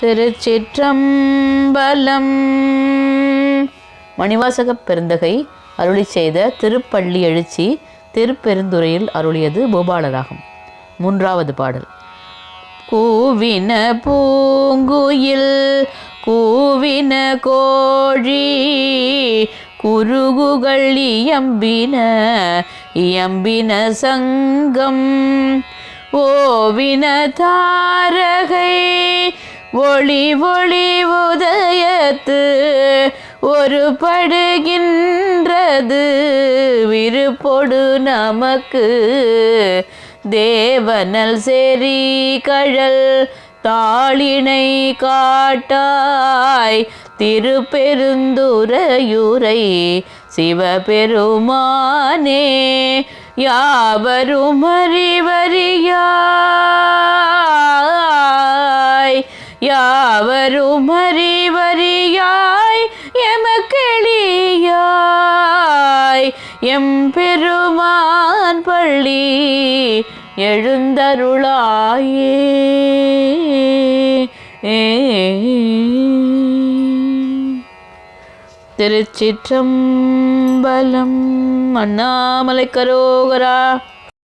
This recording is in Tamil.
திருச்சிற்றம்பலம். மணிவாசகப் பெருந்தகை அருளி செய்த திருப்பள்ளி எழுச்சி திருப்பெருந்துறையில் அருளியது பூபாலராகும். மூன்றாவது பாடல். கூவின பூங்குயில் கூவின கோழி குருகுகள் இயம்பின இயம்பின சங்கம். ஓவின தாரகை ஒளி ஒளி உதயத்து ஒரு படுகின்றது விருப்பொடு நமக்கு தேவனல் செறி கழல் தாளினை காட்டாய். திருப்பெருந்துரையுரை சிவபெருமானே யாவரும் அறிவறியா யாவரும் அறிவறியாய் எமக்கெளியாய். எம்பெருமான் பள்ளி எழுந்தருளாயே. திருச்சிற்றம்பலம் அண்ணாமலை கரோகரா